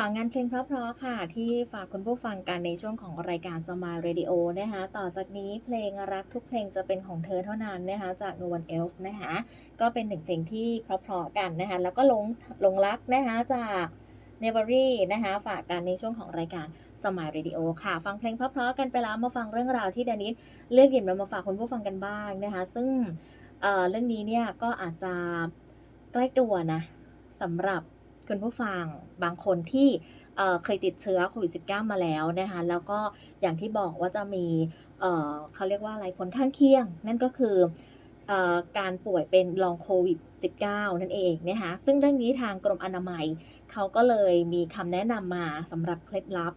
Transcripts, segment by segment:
สองงานเพลงเพราะๆค่ะ ที่ฝากคุณผู้ฟังกันในช่วงของรายการ Smile Radio นะคะต่อจากนี้เพลงรักทุกเพลงจะเป็นของเธอเท่านั้นนะคะจาก No One Else นะคะก็เป็นหนึ่งเพลงที่เพราะๆกันนะคะแล้วก็ลงลงรักนะคะจาก n e v e r y นะคะฝากกันในช่วงของรายการ Smile Radio ค่ะ ฟังเพลงเพราะๆกันไปแล้วมาฟังเรื่องราวที่ดนิสเลือกหยิบมามาฝากคุณผู้ฟังกันบ้างนะคะ ซึ่งเอ่อเรื่องนี้เนี่ยก็อาจจะใกล้ตัวนะสำหรับ คุณผู้ฟังบางคนที่เเคยติดเชื้อโควิด -19 มาแล้วนะคะแล้วก็อย่างที่บอกว่าจะมีเเขาเรียกว่าอะไรผลข้างเคียง นั่นก็คือเอ่อการป่วยเป็นลองโควิด -19 นั่นเองนะคะซึ่งเรื่องนี้ทางกรมอนามัย เขาก็เลยมีคำแนะนำมาสำหรับเคล็ดลับ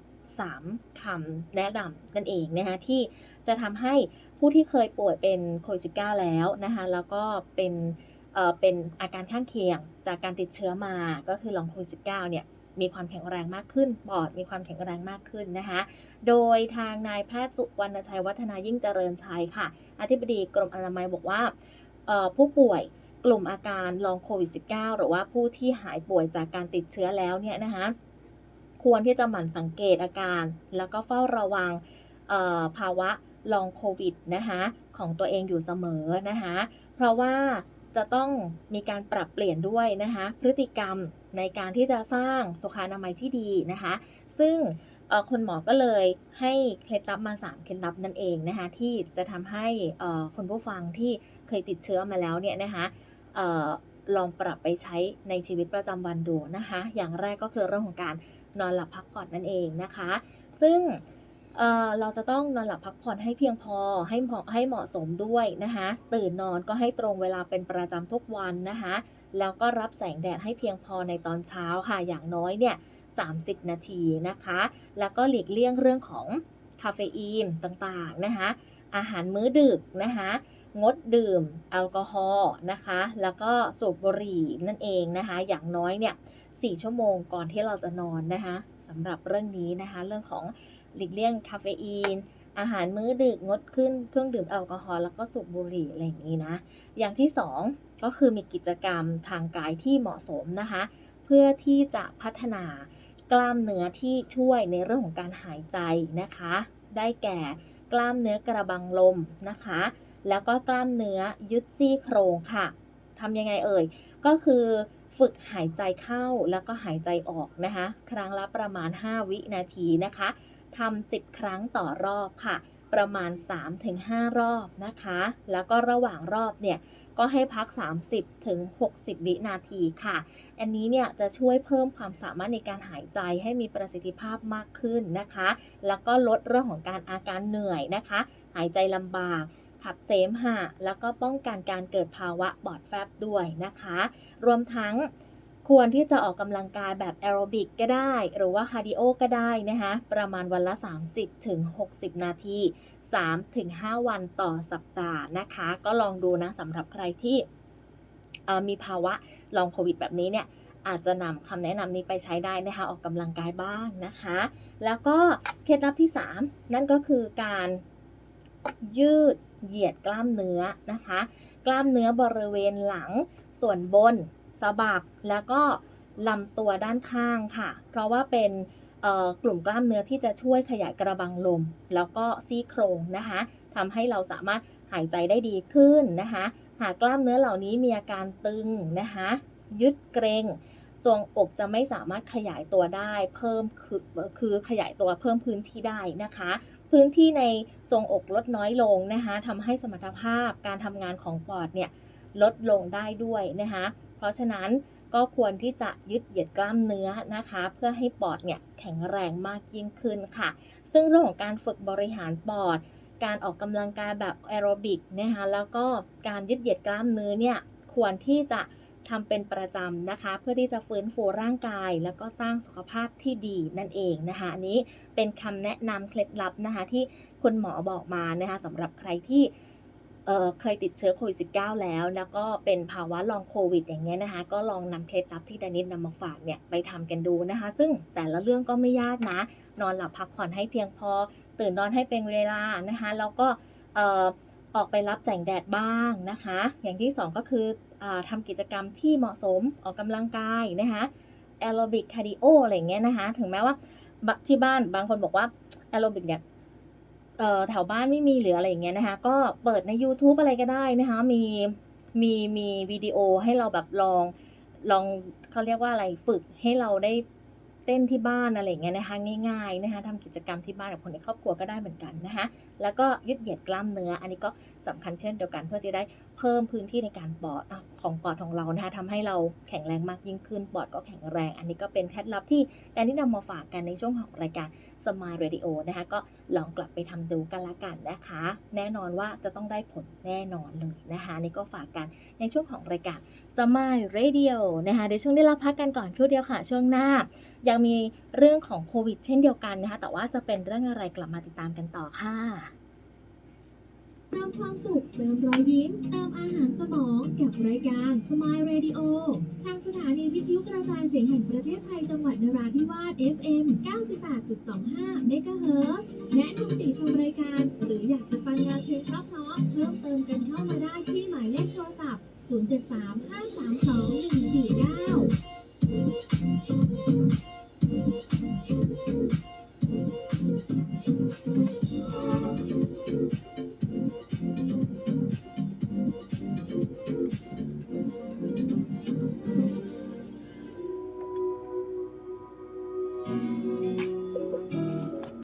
3คำแนะนำนั่นเองนะคะที่จะทำให้ผู้ที่เคยป่วยเป็นโควิด -19 แล้วนะคะแล้วก็เป็น เป็นอาการข้างเคียงจากการติดเชื้อมาก็คือลองโควิด -19 เนี่ยมีความแข็งแรงมากขึ้น ปอดมีความแข็งแรงมากขึ้นนะคะ โดยทางนายแพทย์สุวรรณชัยวัฒนายิ่งเจริญชัยค่ะ อธิบดีกรมอนามัยบอกว่า ผู้ป่วยกลุ่มอาการลองโควิด -19 หรือว่าผู้ที่หายป่วยจากการติดเชื้อแล้วเนี่ยนะคะควรที่จะหมั่นสังเกตอาการ แล้วก็เฝ้าระวังภาวะลองโควิดนะคะของตัวเองอยู่เสมอนะคะ เพราะว่า จะต้องมีการปรับเปลี่ยนด้วยนะคะพฤติกรรมในการที่จะสร้างสุขอนามัยที่ดีนะคะ ซึ่งคุณหมอก็เลยให้เคล็ดลับมา 3 เคล็ดลับนั่นเองนะคะที่จะทำให้คุณผู้ฟังที่เคยติดเชื้อมาแล้วเนี่ยนะคะออลองปรับไปใช้ในชีวิตประจำวันดูนะคะ อย่างแรกก็คือเรื่องของการนอนหลับพักผ่อนนั่นเองนะคะ ซึ่ง เราจะต้องนอนหลับพักผ่อนให้เพียงพอให้เหมาะให้เหมาะสมด้วยนะคะตื่นนอนก็ให้ตรงเวลาเป็นประจำทุกวันนะคะแล้วก็รับแสงแดดให้เพียงพอในตอนเช้าค่ะอย่างน้อยเนี่ย30 นาทีนะคะ แล้วก็หลีกเลี่ยงเรื่องของคาเฟอีนต่างๆนะคะอาหารมื้อดึกนะคะงดดื่มแอลกอฮอล์นะคะ แล้วก็สูบบุหรี่นั่นเองนะคะ อย่างน้อยเนี่ย4ชั่วโมงก่อนที่เราจะนอนนะคะสำหรับเรื่องนี้นะคะ เรื่องของ หลีกเลี่ยงคาเฟอีน อาหารมื้อดึกงดขึ้นเครื่องดื่มแอลกอฮอล์แล้วก็สูบบุหรี่อะไรอย่างนี้นะ อย่างที่ 2 ก็คือมีกิจกรรมทางกายที่เหมาะสมนะคะ เพื่อที่จะพัฒนากล้ามเนื้อที่ช่วยในเรื่องของการหายใจนะคะ ได้แก่กล้ามเนื้อกระบังลมนะคะ แล้วก็กล้ามเนื้อยึดซี่โครงค่ะทำยังไงเอ่ย ก็คือฝึกหายใจเข้าแล้วก็หายใจออกนะคะ ครั้งละประมาณ 5 วินาทีนะคะ ทำ10ครั้งต่อรอบค่ะ ประมาณ 3-5 รอบนะคะ แล้วก็ระหว่างรอบเนี่ยก็ให้พัก 30ถึง60 วินาทีค่ะ อันนี้เนี่ยจะช่วยเพิ่มความสามารถในการหายใจให้มีประสิทธิภาพมากขึ้นนะคะ แล้วก็ลดเรื่องของการอาการเหนื่อยนะคะ หายใจลำบากขับเสมหะแล้วก็ป้องกันการเกิดภาวะปอดแฟบด้วยนะคะ รวมทั้ง ควรที่จะออกกำลังกายแบบแอโรบิกก็ได้ หรือว่าคาร์ดิโอก็ได้นะคะประมาณวันละ 30ถึง60นาที 3-5 วันต่อสัปดาห์นะคะ ก็ลองดูนะสำหรับใครที่มีภาวะลองโควิดแบบนี้เนี่ยอาจจะนำคำแนะนำนี้ไปใช้ได้นะคะออกกำลังกายบ้างนะคะ แล้วก็เคล็ดลับที่ 3 นั่นก็คือการยืดเหยียดกล้ามเนื้อนะคะ กล้ามเนื้อบริเวณหลังส่วนบน สะบัก แล้วก็ลำตัวด้านข้างค่ะ เพราะว่าเป็นกลุ่มกล้ามเนื้อที่จะช่วยขยายกระบังลม แล้วก็ซี่โครงนะคะทำให้เราสามารถหายใจได้ดีขึ้นนะคะ หากกล้ามเนื้อเหล่านี้มีอาการตึงนะคะยึดเกรงทรวงอกจะไม่สามารถขยายตัวได้ เพิ่มคือคือขยายตัวเพิ่มพื้นที่ได้นะคะ พื้นที่ในทรวงอกลดน้อยลงนะคะทำให้สมรรถภาพการทำงานของปอดเนี่ยลดลงได้ด้วยนะคะ เพราะฉะนั้นก็ควรที่จะยึดเหยียดกล้ามเนื้อนะคะ เพื่อให้ปอดเนี่ยแข็งแรงมากยิ่งขึ้นค่ะ ซึ่งเรื่องของการฝึกบริหารปอด การออกกำลังกายแบบแอโรบิกนะคะแล้วก็การยืดเหยียดกล้ามเนื้อเนี่ยควรที่จะทำเป็นประจำนะคะ เพื่อที่จะฟื้นฟูร่างกาย แล้วก็สร้างสุขภาพที่ดีนั่นเองนะคะอันนี้เป็นคำแนะนำเคล็ดลับนะคะที่คุณหมอบอกมานะคะสำหรับใครที่ เเคยติดเชื้อโควิด -19 แล้ว แล้วก็เป็นภาวะลองโควิด อย่างเงี้ยนะคะ ก็ลองนำเคล็ดลับที่ดานิดนำมาฝากเนี่ยไปทำกันดูนะคะ ซึ่งแต่ละเรื่องก็ไม่ยากนะ นอนหลับพักผ่อนให้เพียงพอ ตื่นนอนให้เป็นเวลานะคะ แล้วก็เออกไปรับแสงแดดบ้างนะคะ อย่างที่สองก็คืออทำกิจกรรมที่เหมาะสมออกกำลังกายนะคะแอโรบิกคาร์ดิโออะไรเงี้ยนะคะ ถึงแม้ว่าที่บ้านบางคนบอกว่าแอโรบิกเนี่ย แถวบ้านไม่มีหรืออะไรอย่างเงี้ยนะคะ ก็เปิดใน YouTube อะไรก็ได้นะคะ มีมีมีวิดีโอให้เราแบบลองลองเขาเรียกว่าอะไรฝึกให้เราได้เต้นที่บ้านอะไรอย่างเงี้ยนะคะง่ายๆนะคะทำกิจกรรมที่บ้านกับคนในครอบครัวก็ได้เหมือนกันนะคะแล้วก็ยืดเหยียดกล้ามเนื้อ อันนี้ก็สำคัญเช่นเดียวกันเพื่อจะได้ เพิ่มพื้นที่ในการปอดของปอดของเรานะคะทำให้เราแข็งแรงมากยิ่งขึ้น ปอดก็แข็งแรง อันนี้ก็เป็นเคล็ดลับที่แอนที่นำมาฝากกันในช่วงของรายการ Smile Radio นะคะ ก็ลองกลับไปทำดูกันละกันนะคะ แน่นอนว่าจะต้องได้ผลแน่นอนเลยนะคะนี่ก็ฝากกันในช่วงของรายการ Smile Radio นะคะเดี๋ยวช่วงนี้เราพักกันก่อนครู่เดียวค่ะ ช่วงหน้า ยังมีเรื่องของโควิด เช่นเดียวกันนะคะแต่ว่าจะเป็นเรื่องอะไรกลับมาติดตามกันต่อค่ะ เติมความสุข เติมรอยยิ้ม เติมอาหารสมองกับรายการ Smile Radio ทางสถานีวิทยุกระจายเสียงแห่งประเทศไทยจังหวัดนราธิวาส FM 98.25 MHz แนะนำติชมรายการ หรืออยากจะฟังงานเพลงเพราะๆเพิ่มเติมกันเข้ามาได้ที่หมายเลขโทรศัพท์ 073 532 1499